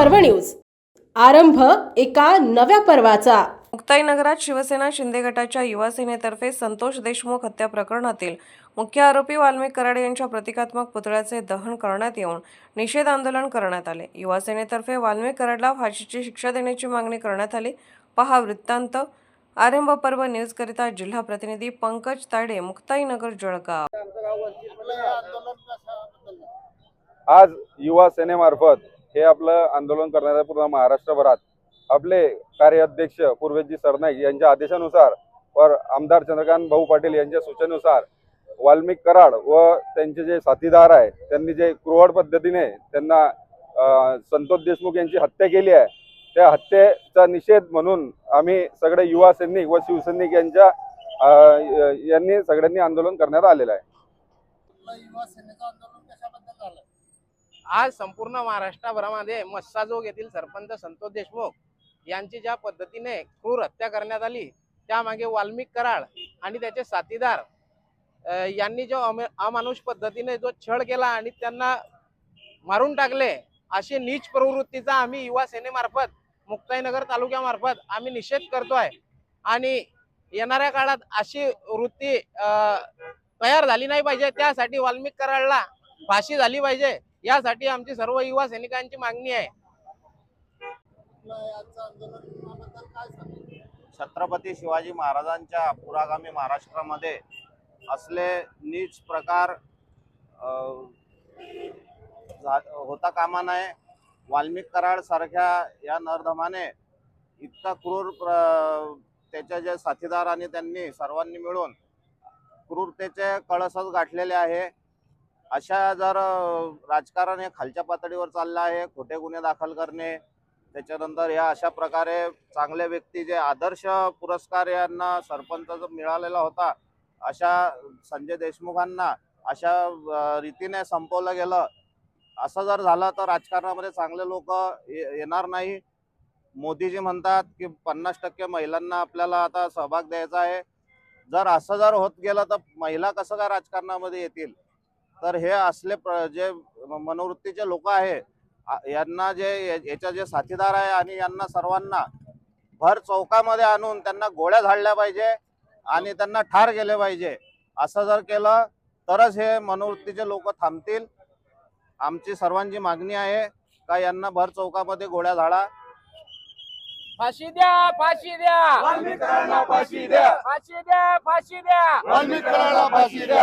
पर्व न्यूज. आरंभ एका नव्या पर्वाचा. मुक्ताईनगरात शिवसेना शिंदे गटाच्या युवा सेनेतर्फे संतोष देशमुख हत्या प्रकरणातील मुख्य आरोपी वाल्मिक कराड यांच्या प्रतिकात्मक पुतळ्याचे दहन करण्यात येऊन निषेध आंदोलन करण्यात आले. युवा सेनेतर्फे वाल्मिक कराडला फाशीची शिक्षा देण्याची मागणी करण्यात आली. पहा वृत्तांत. आरंभ पर्व न्यूजकरिता जिल्हा प्रतिनिधी पंकज ताडे मुक्ताईनगर जळगाव. आज युवा सेनेमार्फत हे आपलं आंदोलन करण्यात पूर्ण महाराष्ट्रभरात आपले कार्याध्यक्ष पूर्वेजी सरनाईक यांच्या आदेशानुसार व आमदार चंद्रकांत भाऊ पाटील यांच्या सूचनेनुसार वाल्मिक कराड व त्यांचे जे साथीदार आहे त्यांनी जे क्रूवड पद्धतीने त्यांना संतोष देशमुख यांची हत्या केली आहे त्या हत्येचा निषेध म्हणून आम्ही सगळे युवा सैनिक व शिवसैनिक यांच्या यांनी सगळ्यांनी आंदोलन करण्यात आलेलं आहे. आज संपूर्ण महाराष्ट्राभरामध्ये मस्साजोग येथील सरपंच संतोष देशमुख यांची ज्या पद्धतीने क्रूर हत्या करण्यात आली त्यामागे वाल्मिक कराड आणि त्याचे साथीदार यांनी जो अमे- अमानुष पद्धतीने जो छळ केला आणि त्यांना मारून टाकले अशी नीच प्रवृत्तीचा आम्ही युवा सेनेमार्फत मुक्ताईनगर तालुक्यामार्फत आम्ही निषेध करतोय. आणि येणाऱ्या काळात अशी वृत्ती तयार झाली नाही पाहिजे. त्यासाठी वाल्मिक कराडला फाशी झाली पाहिजे. यासाठी आमची सर्व युवा सैनिकांची मागणी आहे. छत्रपती शिवाजी महाराजांच्या पुरागामी महाराष्ट्रामध्ये असले नीच प्रकार झा- होता कामा नये. वाल्मिक कराड सारख्या या नरधमाने इतका क्रूर प्र- जे साथीदार आणि त्यांनी सर्वांनी मिळून क्रूरतेचे कळसच गाठलेले आहे. अशा जर राजकारण हे खालच्या पातळीवर चाललं आहे खोटे गुन्हे दाखल करणे त्याच्यानंतर या अशा प्रकारे चांगले व्यक्ती जे आदर्श पुरस्कार यांना सरपंच मिळालेला होता अशा संजय देशमुखांना अशा रीतीने संपवलं गेलं असं जर झालं तर राजकारणामध्ये चांगले लोक येणार नाही. मोदीजी म्हणतात की पन्नास टक्के महिलांना आपल्याला आता सहभाग द्यायचा आहे. जर असं जर होत गेलं तर महिला कसं काय राजकारणामध्ये येतील? तर हे असले प्र- जे मनोवृत्तीचे लोक आहे यांना जे याच्या जे साथीदार आहे आणि यांना सर्वांना भर चौकामध्ये आणून त्यांना गोळ्या झाडल्या पाहिजे आणि त्यांना ठार केले पाहिजे असं जर केलं तरच हे मनोवृत्तीचे लोक थांबतील. आमची सर्वांची मागणी आहे का यांना भर चौकामध्ये गोळ्या झाडा. फाशी द्या फाशी द्या. फाशी द्या. फाशी द्या फाशी द्या.